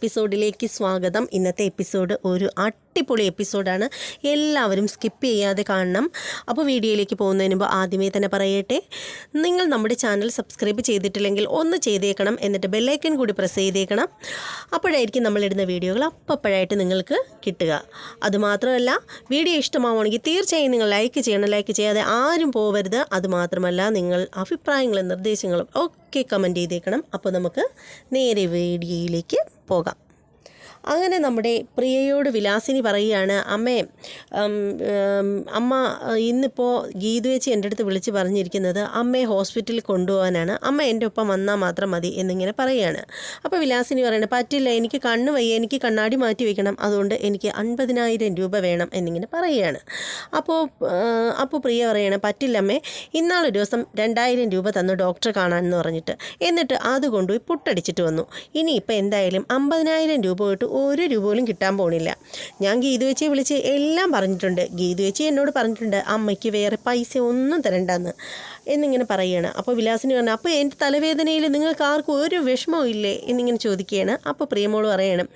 എപ്പിസോഡിലേക്ക് സ്വാഗതം. ഇന്നത്തെ എപ്പിസോഡ് ഒരു അടിപൊളി എപ്പിസോഡാണ്. എല്ലാവരും സ്കിപ്പ് ചെയ്യാതെ കാണണം. അപ്പോൾ വീഡിയോയിലേക്ക് പോകുന്നതിന് മുമ്പ് ആദ്യമേ തന്നെ പറയട്ടെ നിങ്ങൾ നമ്മുടെ ചാനൽ സബ്സ്ക്രൈബ് ചെയ്തിട്ടില്ലെങ്കിൽ ഒന്ന് ചെയ്തേക്കണം എന്നിട്ട് ബെല്ലൈക്കൺ കൂടി പ്രസ് ചെയ്തേക്കണം. അപ്പോഴായിരിക്കും നമ്മളിടുന്ന വീഡിയോകൾ അപ്പപ്പോഴായിട്ട് നിങ്ങൾക്ക് കിട്ടുക. അതുമാത്രമല്ല വീഡിയോ ഇഷ്ടമാവുകയാണെങ്കിൽ തീർച്ചയായും നിങ്ങൾ ലൈക്ക് ചെയ്യണം. ലൈക്ക് ചെയ്യാതെ ആരും പോവരുത്. അതുമാത്രമല്ല നിങ്ങൾ അഭിപ്രായങ്ങളും നിർദ്ദേശങ്ങളും ഒക്കെ കമന്റ് ചെയ്തേക്കണം. അപ്പോൾ നമുക്ക് നേരെ വീഡിയോയിലേക്ക് പോകാം അങ്ങനെ നമ്മുടെ പ്രിയയോട് വിലാസിനി പറയുകയാണ് അമ്മേ അമ്മ ഇന്നിപ്പോൾ ഗീതുവേച്ചി എന്റെ അടുത്ത് വിളിച്ച് പറഞ്ഞിരിക്കുന്നത് അമ്മയെ ഹോസ്പിറ്റലിൽ കൊണ്ടുപോകാനാണ്. അമ്മ എന്റെ ഒപ്പം വന്നാൽ മാത്രം മതി എന്നിങ്ങനെ പറയുകയാണ്. അപ്പോൾ വിലാസിനി പറയുന്നത് പറ്റില്ല എനിക്ക് കണ്ണ് വയ്യ എനിക്ക് കണ്ണാടി മാറ്റി വയ്ക്കണം അതുകൊണ്ട് എനിക്ക് അൻപതിനായിരം രൂപ വേണം എന്നിങ്ങനെ പറയുകയാണ്. അപ്പോൾ അപ്പോൾ പ്രിയ പറയണേ പറ്റില്ല അമ്മേ ഇന്നാളൊരു ദിവസം രണ്ടായിരം രൂപ തന്നു ഡോക്ടറെ കാണാമെന്ന് പറഞ്ഞിട്ട് എന്നിട്ട് അത് കൊണ്ടുപോയി പുട്ടടിച്ചിട്ട് വന്നു. ഇനിയിപ്പോൾ എന്തായാലും അമ്പതിനായിരം രൂപ തൊട്ട് ഒരു രൂപ പോലും കിട്ടാൻ പോണില്ല. ഞാൻ ഗീതു വെച്ചിയെ വിളിച്ച് എല്ലാം പറഞ്ഞിട്ടുണ്ട്. ഗീതു വെച്ചി എന്നോട് പറഞ്ഞിട്ടുണ്ട് അമ്മയ്ക്ക് വേറെ പൈസ ഒന്നും തരണ്ടെന്ന്. എന്നിങ്ങനെ പറയുകയാണ്. അപ്പോൾ വിലാസിനി പറഞ്ഞു അപ്പോൾ എന്റെ തലവേദനയിൽ നിങ്ങൾക്ക് ആർക്കും ഒരു വിഷമവും ഇല്ലേ? എന്നിങ്ങനെ ചോദിക്കുകയാണ്. അപ്പോൾ പ്രിയമോൾ പറയണം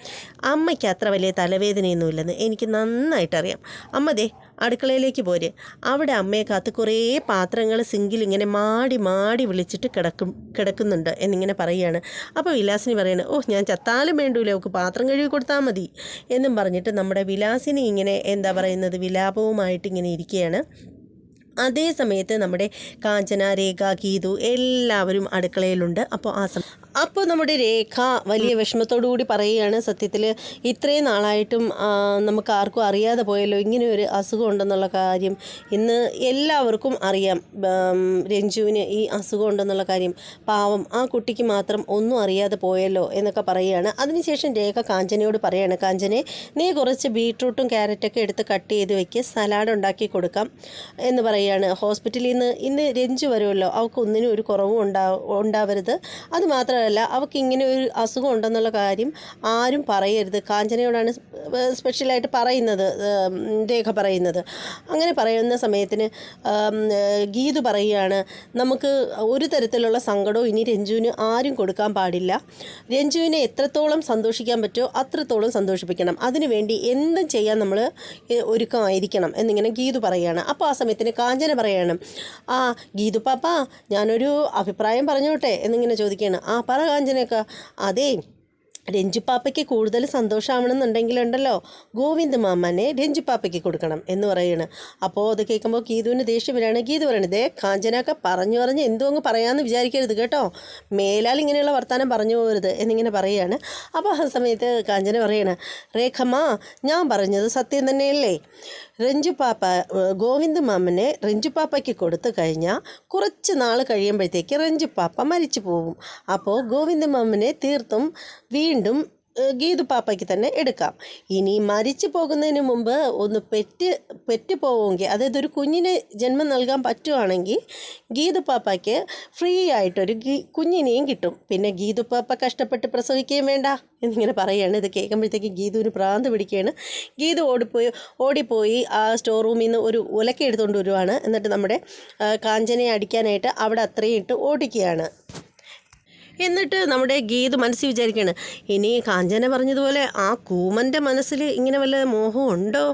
അമ്മയ്ക്ക് അത്ര വലിയ തലവേദനയൊന്നുമില്ലെന്ന് എനിക്ക് നന്നായിട്ടറിയാം. അമ്മ ദേ അടുക്കളയിലേക്ക് പോര്. അവിടെ അമ്മയെ കാത്ത് കുറേ പാത്രങ്ങൾ സിങ്കിൽ ഇങ്ങനെ മാടി മാടി വിളിച്ചിട്ട് കിടക്കും കിടക്കുന്നുണ്ട് എന്നിങ്ങനെ പറയുകയാണ്. അപ്പോൾ വിലാസിനി പറയുന്നത് ഓ ഞാൻ ചത്താലും വേണ്ടൂല അവൾക്ക് പാത്രം കഴുകി കൊടുത്താൽ മതി. എന്നും പറഞ്ഞിട്ട് നമ്മുടെ വിലാസിനി ഇങ്ങനെ എന്താ പറയുന്നത് വിലാപവുമായിട്ട് ഇങ്ങനെ ഇരിക്കുകയാണ്. അതേ സമയത്ത് നമ്മുടെ കാഞ്ചന രേഖ ഗീതു എല്ലാവരും അടുക്കളയിലുണ്ട്. അപ്പോൾ ആ സമയം അപ്പോൾ നമ്മുടെ രേഖ വലിയ വിഷമത്തോടു കൂടി പറയുകയാണ് സത്യത്തിൽ ഇത്രയും നാളായിട്ടും നമുക്ക് ആർക്കും അറിയാതെ പോയല്ലോ ഇങ്ങനെ ഒരു അസുഖം ഉണ്ടെന്നുള്ള കാര്യം. ഇന്ന് എല്ലാവർക്കും അറിയാം രഞ്ജുവിന് ഈ അസുഖം ഉണ്ടെന്നുള്ള കാര്യം. പാവം ആ കുട്ടിക്ക് മാത്രം ഒന്നും അറിയാതെ പോയല്ലോ എന്നൊക്കെ പറയുകയാണ്. അതിനുശേഷം രേഖ കാഞ്ചനയോട് പറയാണ് കാഞ്ചനെ നീ കുറച്ച് ബീട്രൂട്ടും ക്യാരറ്റൊക്കെ എടുത്ത് കട്ട് ചെയ്ത് വെക്ക് സലാഡ് ഉണ്ടാക്കി കൊടുക്കാം എന്ന് പറയുകയാണ്. ഹോസ്പിറ്റലിൽ നിന്ന് ഇന്ന് രഞ്ജു വരുമല്ലോ അവൾക്ക് ഒന്നിനും ഒരു കുറവും ഉണ്ടാ ഉണ്ടാവരുത്. അത് മാത്രമല്ല അവൾക്ക് ഇങ്ങനെ ഒരു അസുഖം ഉണ്ടെന്നുള്ള കാര്യം ആരും പറയരുത്. കാഞ്ചനയോടാണ് സ്പെഷ്യലായിട്ട് പറയുന്നത് രേഖ പറയുന്നത്. അങ്ങനെ പറയുന്ന സമയത്തിന് ഗീതു പറയുകയാണ് നമുക്ക് ഒരു തരത്തിലുള്ള സങ്കടവും ഇനി രഞ്ജുവിന് ആരും കൊടുക്കാൻ പാടില്ല. രഞ്ജുവിനെ എത്രത്തോളം സന്തോഷിക്കാൻ പറ്റുമോ അത്രത്തോളം സന്തോഷിപ്പിക്കണം. അതിനുവേണ്ടി എന്തും ചെയ്യാൻ നമ്മൾ ഒരുക്കമായിരിക്കണം. എന്നിങ്ങനെ ഗീതു പറയുകയാണ്. അപ്പോൾ ആ സമയത്തിന് കാഞ്ചന പറയാണ് ആ ഗീതു പാപ്പ ഞാനൊരു അഭിപ്രായം പറഞ്ഞോട്ടെ എന്നിങ്ങനെ ചോദിക്കുകയാണ്. ആ പറ കാഞ്ചനക്ക അതേ രഞ്ജുപ്പാപ്പയ്ക്ക് കൂടുതൽ സന്തോഷമാവണമെന്നുണ്ടെങ്കിലുണ്ടല്ലോ. ഗോവിന്ദ് മാമനെ രഞ്ജുപ്പാപ്പയ്ക്ക് കൊടുക്കണം എന്ന് പറയാണ്. അപ്പോൾ അത് കേൾക്കുമ്പോൾ ഗീതുവിന് ദേഷ്യം വരികയാണ്. ഗീതു പറയണത് ദേ കാഞ്ചനൊക്കെ പറഞ്ഞു പറഞ്ഞ് എന്തോ അങ്ങ് പറയാമെന്ന് വിചാരിക്കരുത് കേട്ടോ. മേലാൽ ഇങ്ങനെയുള്ള വർത്തമാനം പറഞ്ഞു പോകരുത് എന്നിങ്ങനെ പറയുകയാണ് അപ്പോൾ ആ സമയത്ത് കാഞ്ചന പറയണ രേഖമ്മ ഞാൻ പറഞ്ഞത് സത്യം തന്നെയല്ലേ? രഞ്ജുപ്പാപ്പ ഗോവിന്ദ മാമനെ രഞ്ജുപ്പാപ്പയ്ക്ക് കൊടുത്തു കഴിഞ്ഞാൽ കുറച്ച് നാൾ കഴിയുമ്പോഴത്തേക്ക് രഞ്ജുപ്പാപ്പ മരിച്ചു പോകും അപ്പോൾ ഗോവിന്ദ് മാമനെ തീർത്തും വീണ്ടും ഗീതു പാപ്പയ്ക്ക് തന്നെ എടുക്കാം. ഇനി മരിച്ചു പോകുന്നതിന് മുമ്പ് ഒന്ന് പെറ്റ് പെറ്റ് പോവുമെങ്കിൽ അതായത് ഒരു കുഞ്ഞിന് ജന്മം നൽകാൻ പറ്റുവാണെങ്കിൽ ഗീതു പാപ്പയ്ക്ക് ഫ്രീ ആയിട്ടൊരു ഗീ കുഞ്ഞിനെയും കിട്ടും. പിന്നെ ഗീതു പാപ്പ കഷ്ടപ്പെട്ട് പ്രസവിക്കുകയും വേണ്ട എന്നിങ്ങനെ പറയുകയാണ്. ഇത് കേൾക്കുമ്പോഴത്തേക്ക് ഗീതുവിന് പ്രാന്ത് പിടിക്കുകയാണ്. ഗീതു ഓടിപ്പോയി ഓടിപ്പോയി ആ സ്റ്റോർ റൂമിൽ നിന്ന് ഒരു ഉലക്ക എടുത്തുകൊണ്ട് വരുവാണ്. എന്നിട്ട് നമ്മുടെ കാഞ്ചനയെ അടിക്കാനായിട്ട് അവിടെ അത്രയും ഇട്ട് ഓടിക്കുകയാണ്. എന്നിട്ട് നമ്മുടെ ഗീത് മനസ്സിൽ വിചാരിക്കുകയാണ് ഇനി കാഞ്ചന പറഞ്ഞതുപോലെ ആ കൂമന്റെ മനസ്സിൽ ഇങ്ങനെ വല്ല മോഹം ഉണ്ടോ?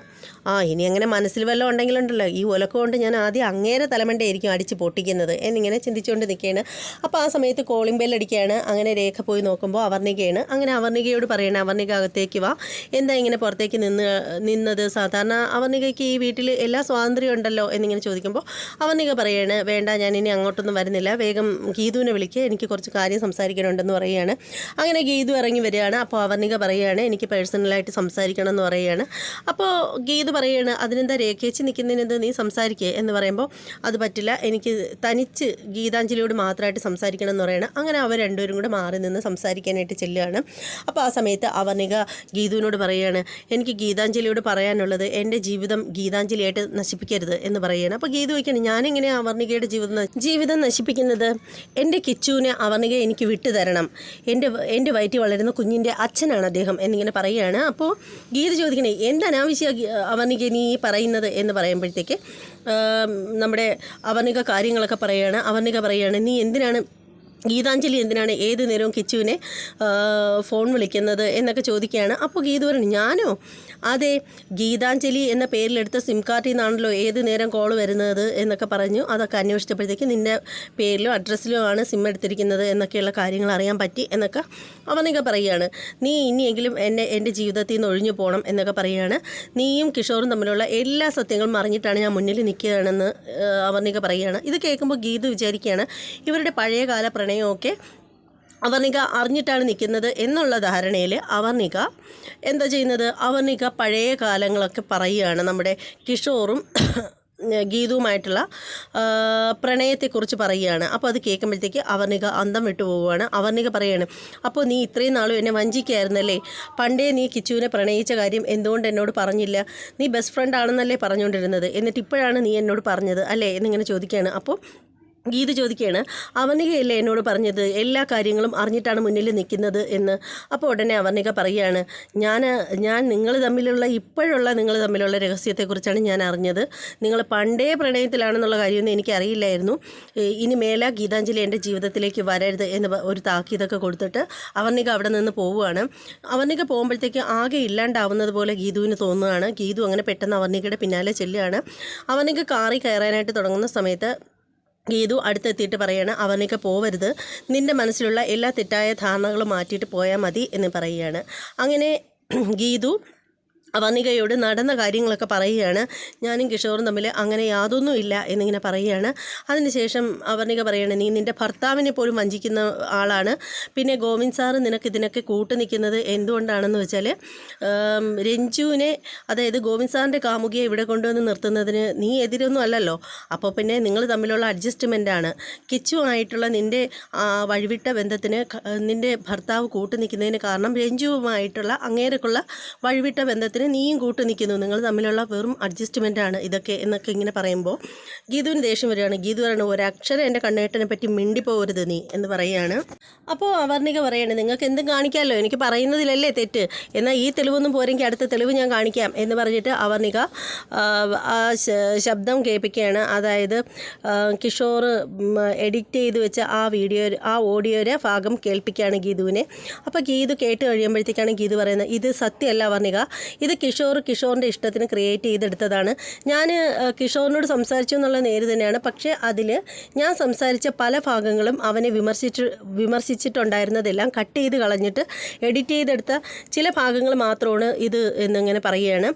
ആ ഇനി അങ്ങനെ മനസ്സിൽ വല്ലതും ഉണ്ടെങ്കിലുണ്ടല്ലോ. ഈ ഒലക്ക കൊണ്ട് ഞാൻ ആദ്യം അങ്ങേരെ തലമണ്ടയായിരിക്കും അടിച്ച് പൊട്ടിക്കുന്നത്. എന്നിങ്ങനെ ചിന്തിച്ചുകൊണ്ട് നിൽക്കുകയാണ്. അപ്പോൾ ആ സമയത്ത് കോളിംഗ് ബെല്ലടിക്കുകയാണ് അങ്ങനെ രേഖ പോയി നോക്കുമ്പോൾ അവർണികയാണ്. അങ്ങനെ അവർണികയോട് പറയണം അവർണിക അകത്തേക്ക് വാ. എന്താ ഇങ്ങനെ പുറത്തേക്ക് നിന്ന് നിന്നത്? സാധാരണ അവർണികയ്ക്ക് ഈ വീട്ടിൽ എല്ലാ സ്വാതന്ത്ര്യം ഉണ്ടല്ലോ? എന്നിങ്ങനെ ചോദിക്കുമ്പോൾ അവർണിക പറയാണ് വേണ്ട ഞാൻ ഇനി അങ്ങോട്ടൊന്നും വരുന്നില്ല. വേഗം ഗീതുവിനെ വിളിക്കുക എനിക്ക് കുറച്ച് കാര്യം സംസാരിക്കണമുണ്ടെന്ന് പറയുകയാണ്. അങ്ങനെ ഗീതു ഇറങ്ങി വരികയാണ്. അപ്പോൾ അവർണിക പറയുകയാണ് എനിക്ക് പേഴ്സണലായിട്ട് സംസാരിക്കണം എന്ന് പറയുകയാണ്. അപ്പോൾ ഗീതു പറയുകയാണ് അതിനെന്താ രേഖേച്ചി നിൽക്കുന്നതിനെന്ത് നീ സംസാരിക്കുക എന്ന് പറയുമ്പോൾ അത് പറ്റില്ല എനിക്ക് തനിച്ച് ഗീതാഞ്ജലിയോട് മാത്രമായിട്ട് സംസാരിക്കണം എന്ന് പറയണം. അങ്ങനെ അവർ രണ്ടുപേരും കൂടെ മാറി നിന്ന് സംസാരിക്കാനായിട്ട് ചെല്ലുകയാണ്. അപ്പോൾ ആ സമയത്ത് അവർണിക ഗീതുവിനോട് പറയുകയാണ് എനിക്ക് ഗീതാഞ്ജലിയോട് പറയാനുള്ളത് എന്റെ ജീവിതം ഗീതാഞ്ജലിയായിട്ട് നശിപ്പിക്കരുത് എന്ന് പറയുകയാണ് അപ്പോൾ ഗീതു വയ്ക്കണം ഞാനെങ്ങനെയാണ് അവർണികയുടെ ജീവിതം ജീവിതം നശിപ്പിക്കുന്നത്? എന്റെ കിച്ചുവിനെ അവർണിക എനിക്ക് വിട്ടു തരണം. എന്റെ എന്റെ വയറ്റിൽ വളരുന്ന കുഞ്ഞിന്റെ അച്ഛനാണ് അദ്ദേഹം എന്നിങ്ങനെ പറയുകയാണ്. അപ്പോൾ ഗീത ചോദിക്കണേ എന്താണ് ആവശ്യം അവർണിക നീ ഈ പറയുന്നത് എന്ന് പറയുമ്പോഴത്തേക്ക് നമ്മുടെ അവനിക കാര്യങ്ങളൊക്കെ പറയുകയാണ് അവനിക പറയുകയാണ് നീ എന്തിനാണ് ഗീതാഞ്ജലി എന്തിനാണ് ഏത് നേരവും കിച്ചുവിനെ ഫോൺ വിളിക്കുന്നത് എന്നൊക്കെ ചോദിക്കുകയാണ്. അപ്പോൾ ഗീത പറഞ്ഞു ഞാനോ? അതെ ഗീതാഞ്ജലി എന്ന പേരിലെടുത്ത സിം കാർഡിൽ നിന്നാണല്ലോ ഏത് നേരം കോൾ വരുന്നത്? എന്നൊക്കെ പറഞ്ഞു. അതൊക്കെ അന്വേഷിച്ചപ്പോഴത്തേക്ക് നിന്റെ പേരിലും അഡ്രസ്സിലും ആണ് സിം എടുത്തിരിക്കുന്നത് എന്നൊക്കെയുള്ള കാര്യങ്ങൾ അറിയാൻ പറ്റി എന്നൊക്കെ അവനൊക്കെ പറയുകയാണ്. നീ ഇനിയെങ്കിലും എന്നെ എന്റെ ജീവിതത്തിൽ നിന്ന് ഒഴിഞ്ഞു പോകണം എന്നൊക്കെ പറയുകയാണ്. നീയും കിഷോറും തമ്മിലുള്ള എല്ലാ സത്യങ്ങളും മറിഞ്ഞിട്ടാണ് ഞാൻ മുന്നിൽ നിൽക്കുകയാണെന്ന് അവർണിക പറയുകയാണ്. ഇത് കേൾക്കുമ്പോൾ ഗീത വിചാരിക്കുകയാണ് ഇവരുടെ പഴയകാല പ്രണയമൊക്കെ അവർണിക അറിഞ്ഞിട്ടാണ് നിൽക്കുന്നത് എന്നുള്ള ധാരണയിൽ അവർണിക എന്താ ചെയ്യുന്നത്? അവർണിക പഴയ കാലങ്ങളൊക്കെ പറയുകയാണ് നമ്മുടെ കിഷോറും ഗീതുവുമായിട്ടുള്ള പ്രണയത്തെക്കുറിച്ച് പറയുകയാണ്. അപ്പോൾ അത് കേൾക്കുമ്പോഴത്തേക്ക് അവർണിക അന്തം വിട്ടു പോവുകയാണ്. അവർണിക പറയാണ് അപ്പോൾ നീ ഇത്രയും നാളും എന്നെ വഞ്ചിക്കായിരുന്നല്ലേ പണ്ടേ നീ കിച്ചുവിനെ പ്രണയിച്ച കാര്യം എന്തുകൊണ്ട് എന്നോട് പറഞ്ഞില്ല? നീ ബെസ്റ്റ് ഫ്രണ്ട് ആണെന്നല്ലേ പറഞ്ഞുകൊണ്ടിരുന്നത്. എന്നിട്ട് ഇപ്പോഴാണ് നീ എന്നോട് പറഞ്ഞത് അല്ലേ? എന്നിങ്ങനെ ചോദിക്കുകയാണ്. അപ്പോൾ ഗീത ചോദിക്കുകയാണ് അവർണികയല്ലേ എന്നോട് പറഞ്ഞത്? എല്ലാ കാര്യങ്ങളും അറിഞ്ഞിട്ടാണ് മുന്നിൽ നിൽക്കുന്നത് എന്ന്. അപ്പോൾ ഉടനെ അവർണിക പറയുകയാണ് ഞാൻ ഞാൻ നിങ്ങൾ തമ്മിലുള്ള ഇപ്പോഴുള്ള നിങ്ങൾ തമ്മിലുള്ള രഹസ്യത്തെക്കുറിച്ചാണ് ഞാൻ അറിഞ്ഞത്. നിങ്ങൾ പണ്ടേ പ്രണയത്തിലാണെന്നുള്ള കാര്യമൊന്നും എനിക്കറിയില്ലായിരുന്നു. ഇനി മേല ഗീതാഞ്ജലി എന്റെ ജീവിതത്തിലേക്ക് വരരുത് എന്ന് ഒരു താക്കീതൊക്കെ കൊടുത്തിട്ട് അവർണിക അവിടെ നിന്ന് പോവുകയാണ്. അവർണിക പോകുമ്പോഴത്തേക്ക് ആകെ ഇല്ലാണ്ടാവുന്നത് പോലെ ഗീതുവിന് തോന്നുകയാണ്. ഗീതു അങ്ങനെ പെട്ടെന്ന് അവർണികയുടെ പിന്നാലെ ചെല്ലുകയാണ്. അവർണിക കാറി കയറാനായിട്ട് തുടങ്ങുന്ന സമയത്ത് ഗീതു അടുത്തെത്തിയിട്ട് പറയാണ് അവനൊക്കെ പോവരുത്. നിന്റെ മനസ്സിലുള്ള എല്ലാ തെറ്റായ ധാരണകളും മാറ്റിയിട്ട് പോയാൽ മതി എന്ന് പറയുകയാണ്. അങ്ങനെ ഗീതു അവനികയോട് നടന്ന കാര്യങ്ങളൊക്കെ പറയുകയാണ്. ഞാനും കിഷോറും തമ്മിൽ അങ്ങനെ യാതൊന്നുമില്ല എന്നിങ്ങനെ പറയുകയാണ്. അതിനുശേഷം അവർണിക പറയാണ് നീ നിന്റെ ഭർത്താവിനെ പോലും വഞ്ചിക്കുന്ന ആളാണ്. പിന്നെ ഗോവിന്ദ് സാറ് നിനക്ക് ഇതിനൊക്കെ കൂട്ടു നിൽക്കുന്നത് എന്തുകൊണ്ടാണെന്ന് വെച്ചാൽ രഞ്ജുവിനെ അതായത് ഗോവിന്ദ് സാറിന്റെ കാമുകിയെ ഇവിടെ കൊണ്ടുവന്ന് നിർത്തുന്നതിന് നീ എതിരൊന്നും അല്ലല്ലോ. അപ്പോൾ പിന്നെ നിങ്ങൾ തമ്മിലുള്ള അഡ്ജസ്റ്റ്മെന്റ് ആണ്. കിച്ചുമായിട്ടുള്ള നിന്റെ വഴിവിട്ട ബന്ധത്തിന് നിന്റെ ഭർത്താവ് കൂട്ടു നിൽക്കുന്നതിന് കാരണം രഞ്ജുവുമായിട്ടുള്ള അങ്ങേരക്കുള്ള വഴിവിട്ട ബന്ധത്തിന് നീയും കൂട്ട് നിൽക്കുന്നു. നിങ്ങൾ തമ്മിലുള്ള വെറും ആണ് ഇതൊക്കെ എന്നൊക്കെ ഇങ്ങനെ പറയുമ്പോൾ ഗീതുവിന് ദേഷ്യം വരികയാണ്. ഗീതു പറയണ ഒരക്ഷരം എന്റെ കണ്ണേട്ടനെ പറ്റി മിണ്ടിപ്പോകരുത് നീ എന്ന് പറയുകയാണ്. അപ്പോൾ അവർണിക പറയാണ് നിങ്ങൾക്ക് എന്തും കാണിക്കാമല്ലോ എനിക്ക് പറയുന്നതിലല്ലേ തെറ്റ്. എന്നാൽ ഈ തെളിവൊന്നും പോരെങ്കിൽ അടുത്ത തെളിവ് ഞാൻ കാണിക്കാം എന്ന് പറഞ്ഞിട്ട് അവർണിക ആ, ശബ്ദം കേൾപ്പിക്കുകയാണ്. അതായത് കിഷോർ എഡിറ്റ് ചെയ്ത് വെച്ച ആ വീഡിയോ ആ ഓഡിയോയുടെ ഭാഗം കേൾപ്പിക്കുകയാണ് ഗീതുവിനെ. അപ്പോൾ ഗീതു കേട്ട് കഴിയുമ്പോഴത്തേക്കാണ് ഗീതു പറയുന്നത് ഇത് സത്യമല്ല വർണിക ഇത് കിഷോർ കിഷോറിന്റെ ഇഷ്ടത്തിന് ക്രിയേറ്റ് ചെയ്തെടുത്തതാണ്. ഞാൻ കിഷോറിനോട് സംസാരിച്ചു എന്നുള്ള നേര് തന്നെയാണ്. പക്ഷേ അതിൽ ഞാൻ സംസാരിച്ച പല ഭാഗങ്ങളും അവനെ വിമർശിച്ച് വിമർശിച്ചിട്ടുണ്ടായിരുന്നതെല്ലാം കട്ട് ചെയ്ത് കളഞ്ഞിട്ട് എഡിറ്റ് ചെയ്തെടുത്ത ചില ഭാഗങ്ങൾ മാത്രമാണ് ഇത് എന്നിങ്ങനെ പറയുകയാണ്.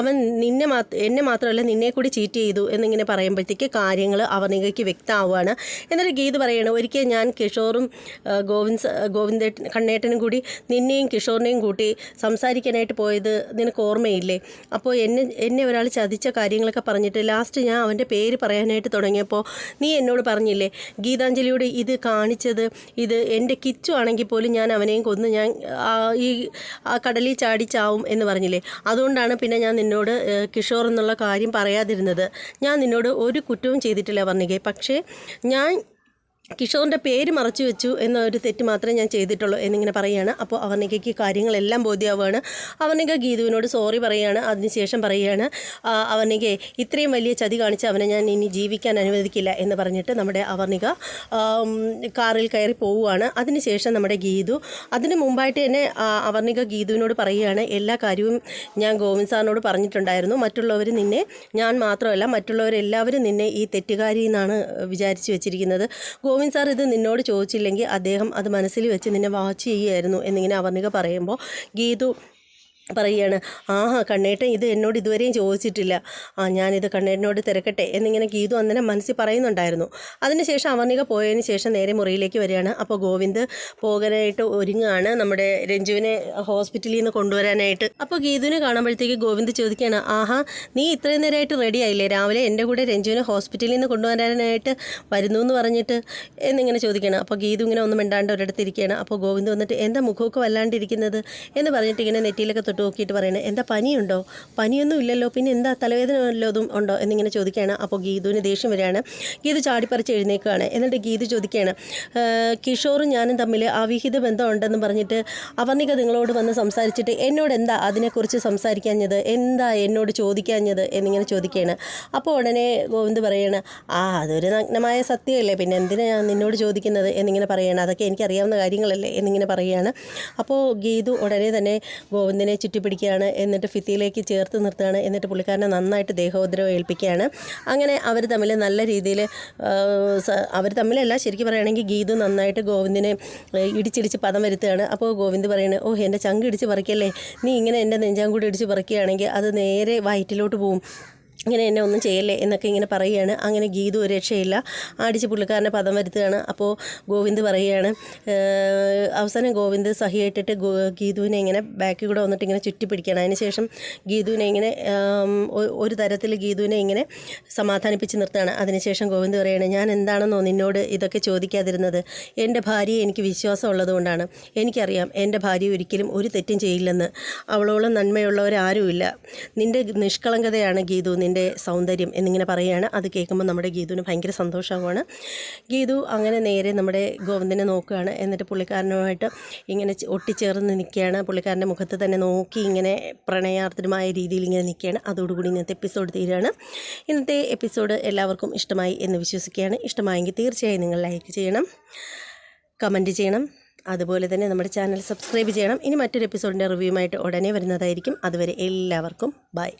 അവൻ നിന്നെ എന്നെ മാത്രമല്ല നിന്നെ കൂടി ചീറ്റ് ചെയ്തു എന്നിങ്ങനെ പറയുമ്പോഴത്തേക്ക് കാര്യങ്ങൾ അവനികയ്ക്ക് വ്യക്തമാവുകയാണ്. എന്നിട്ട് ഗീത് പറയണം ഒരിക്കൽ ഞാൻ കിഷോറും ഗോവിന്ദ് ഗോവിന്ദ കണ്ണേട്ടനും കൂടി നിന്നെയും കിഷോറിനെയും കൂട്ടി സംസാരിക്കാനായിട്ട് പോയത് നിനക്ക് ഓർമ്മയില്ലേ? അപ്പോൾ എന്നെ എന്നെ ഒരാൾ ചതിച്ച കാര്യങ്ങളൊക്കെ പറഞ്ഞിട്ട് ലാസ്റ്റ് ഞാൻ അവന്റെ പേര് പറയാനായിട്ട് തുടങ്ങിയപ്പോൾ നീ എന്നോട് പറഞ്ഞില്ലേ ഗീതാഞ്ജലിയോട് ഇത് കാണിച്ചത് ഇത് എന്റെ കിച്ചു ആണെങ്കിൽ പോലും ഞാൻ അവനെയും കൊന്ന് ഞാൻ ഈ കടലിൽ ചാടി ചാവും എന്ന് പറഞ്ഞില്ലേ? അതുകൊണ്ടാണ് പിന്നെ ഞാൻ നിന്നോട് കിഷോർ എന്നുള്ള കാര്യം പറയാതിരുന്നത്. ഞാൻ നിന്നോട് ഒരു കുറ്റവും ചെയ്തിട്ടില്ല വർണികെ പക്ഷേ ഞാൻ കിഷോറിന്റെ പേര് മറച്ചു വെച്ചു എന്നൊരു തെറ്റ് മാത്രമേ ഞാൻ ചെയ്തിട്ടുള്ളൂ എന്നിങ്ങനെ പറയുകയാണ്. അപ്പോൾ അവർണികയ്ക്ക് കാര്യങ്ങളെല്ലാം ബോധ്യമാവുകയാണ് അവർണിക ഗീതുവിനോട് സോറി പറയുകയാണ്. അതിനുശേഷം പറയുകയാണ് അവർണിക ഇത്രയും വലിയ ചതി കാണിച്ച് അവനെ ഞാൻ ഇനി ജീവിക്കാൻ അനുവദിക്കില്ല എന്ന് പറഞ്ഞിട്ട് നമ്മുടെ അവർണിക കാറിൽ കയറി പോവുകയാണ്. അതിനുശേഷം നമ്മുടെ ഗീതു അതിന് മുമ്പായിട്ട് തന്നെ അവർണിക ഗീതുവിനോട് പറയുകയാണ് എല്ലാ കാര്യവും ഞാൻ ഗോവിന്ദ് സാറിനോട് പറഞ്ഞിട്ടുണ്ടായിരുന്നു. മറ്റുള്ളവർ നിന്നെ ഞാൻ മാത്രമല്ല മറ്റുള്ളവരെല്ലാവരും നിന്നെ ഈ തെറ്റുകാരി എന്നാണ് വിചാരിച്ചു വെച്ചിരിക്കുന്നത്. സാർ ഇത് നിന്നോട് ചോദിച്ചില്ലെങ്കിൽ അദ്ദേഹം അത് മനസ്സിൽ വെച്ച് നിന്നെ വാച്ച് ചെയ്യുമായിരുന്നു എന്നിങ്ങനെ അവർണിക പറയുമ്പോൾ ഗീതു പറയുകയാണ് ആഹാ കണ്ണേട്ടൻ ഇത് എന്നോട് ഇതുവരെയും ചോദിച്ചിട്ടില്ല. ആ ഞാനിത് കണ്ണേട്ടനോട് തിരക്കട്ടെ എന്നിങ്ങനെ ഗീതു അന്നേരം മനസ്സിൽ പറയുന്നുണ്ടായിരുന്നു. അതിനുശേഷം അവർണിക പോയതിന് ശേഷം നേരെ മുറിയിലേക്ക് വരികയാണ്. അപ്പോൾ ഗോവിന്ദ് പോകാനായിട്ട് ഒരുങ്ങുകയാണ് നമ്മുടെ രഞ്ജുവിനെ ഹോസ്പിറ്റലിൽ നിന്ന് കൊണ്ടുവരാനായിട്ട്. അപ്പോൾ ഗീതുവിനെ കാണുമ്പോഴത്തേക്ക് ഗോവിന്ദ് ചോദിക്കുകയാണ് ആഹാ നീ ഇത്രയും നേരമായിട്ട് റെഡി ആയില്ലേ? രാവിലെ എന്റെ കൂടെ രഞ്ജുവിനെ ഹോസ്പിറ്റലിൽ നിന്ന് കൊണ്ടുവരാനായിട്ട് വരുന്നു എന്ന് പറഞ്ഞിട്ട് എന്നിങ്ങനെ ചോദിക്കുകയാണ്. അപ്പോൾ ഗീതു ഇങ്ങനെ ഒന്നും മിണ്ടാണ്ട് ഒരിടത്ത് ഇരിക്കുകയാണ്. അപ്പോൾ ഗോവിന്ദ് വന്നിട്ട് എന്താ മുഖമൊക്കെ വല്ലാണ്ടിരിക്കുന്നത്? എന്ന് പറഞ്ഞിട്ട് ഇങ്ങനെ നെറ്റിയിലൊക്കെ തൊട്ട് നോക്കിയിട്ട് പറയണേ എന്താ പനിയുണ്ടോ? പനിയൊന്നും ഇല്ലല്ലോ പിന്നെ എന്താ തലവേദന വല്ലതും ഉണ്ടോ? എന്നിങ്ങനെ ചോദിക്കുകയാണ്. അപ്പോൾ ഗീതുവിന് ദേഷ്യം വരികയാണ്. ഗീതു ചാടിപ്പറിച്ച് എഴുന്നേക്കുകയാണ് എന്നിട്ട് ഗീതു ചോദിക്കുകയാണ് "ആ, കിഷോറും ഞാനും തമ്മിൽ അവിഹിത ബന്ധമുണ്ടെന്ന് പറഞ്ഞിട്ട് അവർണിക നിങ്ങളോട് വന്ന് സംസാരിച്ചിട്ട് എന്നോട് എന്താ അതിനെക്കുറിച്ച് സംസാരിക്കാഞ്ഞത്? എന്താ എന്നോട് ചോദിക്കാഞ്ഞത്? എന്നിങ്ങനെ ചോദിക്കുകയാണ്. അപ്പോൾ ഉടനെ ഗോവിന്ദ് പറയാണ് ആ അതൊരു നഗ്നമായ സത്യമല്ലേ പിന്നെ എന്തിനാ ഞാൻ നിന്നോട് ചോദിക്കുന്നത്? എന്നിങ്ങനെ പറയുകയാണ്. അതൊക്കെ എനിക്കറിയാവുന്ന കാര്യങ്ങളല്ലേ? എന്നിങ്ങനെ പറയുകയാണ്. അപ്പോൾ ഗീതു ഉടനെ തന്നെ ഗോവിന്ദിനെ ചുറ്റിപ്പിടിക്കുകയാണ് എന്നിട്ട് ഭിത്തിയിലേക്ക് ചേർത്ത് നിർത്തുകയാണ് എന്നിട്ട് പുള്ളിക്കാരനെ നന്നായിട്ട് ദേഹോദ്രവം ഏൽപ്പിക്കുകയാണ്. അങ്ങനെ അവർ തമ്മിൽ നല്ല രീതിയിൽ അവർ തമ്മിലല്ല ശരിക്കും പറയുകയാണെങ്കിൽ ഗീതു നന്നായിട്ട് ഗോവിന്ദിനെ ഇടിച്ചിടിച്ച് പദം വരുത്തുകയാണ്. അപ്പോൾ ഗോവിന്ദ് പറയുന്നത് ഓ എന്റെ ചങ്ക് ഇടിച്ച് പറിക്കല്ലേ? നീ ഇങ്ങനെ എന്റെ നെഞ്ചാങ്കൂടി ഇടിച്ച് പറിക്കുകയാണെങ്കിൽ അത് നേരെ വയറ്റിലോട്ട് പോവും. ഇങ്ങനെ എന്നെ ഒന്നും ചെയ്യല്ലേ എന്നൊക്കെ ഇങ്ങനെ പറയുകയാണ്. അങ്ങനെ ഗീതു രക്ഷയില്ല. അടിച്ച് പുള്ളിക്കാരനെ പദം വരുത്തുകയാണ്. അപ്പോൾ ഗോവിന്ദ് പറയുകയാണ് അവസാനം ഗോവിന്ദ് സഹിയായിട്ടിട്ട് ഗീതുവിനെ ഇങ്ങനെ ബാക്കിൽ കൂടെ വന്നിട്ട് ഇങ്ങനെ ചുറ്റി പിടിക്കുകയാണ് അതിനുശേഷം ഗീതുവിനെ ഇങ്ങനെ ഒരു തരത്തിൽ ഗീതുവിനെ ഇങ്ങനെ സമാധാനിപ്പിച്ച് നിർത്തുകയാണ്. അതിനുശേഷം ഗോവിന്ദ് പറയുകയാണ് ഞാൻ എന്താണെന്നോ നിന്നോട് ഇതൊക്കെ ചോദിക്കാതിരുന്നത്. എന്റെ ഭാര്യയെ എനിക്ക് വിശ്വാസം ഉള്ളതുകൊണ്ടാണ്. എനിക്കറിയാം എന്റെ ഭാര്യ ഒരിക്കലും ഒരു തെറ്റും ചെയ്യില്ലെന്ന്. അവളോളം നന്മയുള്ളവരാരുമില്ല. നിന്റെ നിഷ്കളങ്കതയാണ് ഗീതു. നിന്റെ സൗന്ദര്യം എന്നിങ്ങനെ പറയുകയാണ്. അത് കേൾക്കുമ്പോൾ നമ്മുടെ ഗീതുവിന് ഭയങ്കര സന്തോഷമാണ് ഗീതു അങ്ങനെ നേരെ നമ്മുടെ ഗോവിന്ദനെ നോക്കുകയാണ്. എന്നിട്ട് പുള്ളിക്കാരനുമായിട്ട് ഇങ്ങനെ ഒട്ടിച്ചേർന്ന് നിൽക്കുകയാണ്. പുള്ളിക്കാരന്റെ മുഖത്ത് തന്നെ നോക്കി ഇങ്ങനെ പ്രണയാർത്ഥമായ രീതിയിൽ ഇങ്ങനെ നിൽക്കുകയാണ്. അതോടുകൂടി ഇന്നത്തെ എപ്പിസോഡ് തീരുകയാണ്. ഇന്നത്തെ എപ്പിസോഡ് എല്ലാവർക്കും ഇഷ്ടമായി എന്ന് വിശ്വസിക്കുകയാണ്. ഇഷ്ടമായെങ്കിൽ തീർച്ചയായും നിങ്ങൾ ലൈക്ക് ചെയ്യണം കമന്റ് ചെയ്യണം. അതുപോലെ തന്നെ നമ്മുടെ ചാനൽ സബ്സ്ക്രൈബ് ചെയ്യണം. ഇനി മറ്റൊരു എപ്പിസോഡിന്റെ റിവ്യൂമായിട്ട് ഉടനെ വരുന്നതായിരിക്കും. അതുവരെ എല്ലാവർക്കും ബൈ.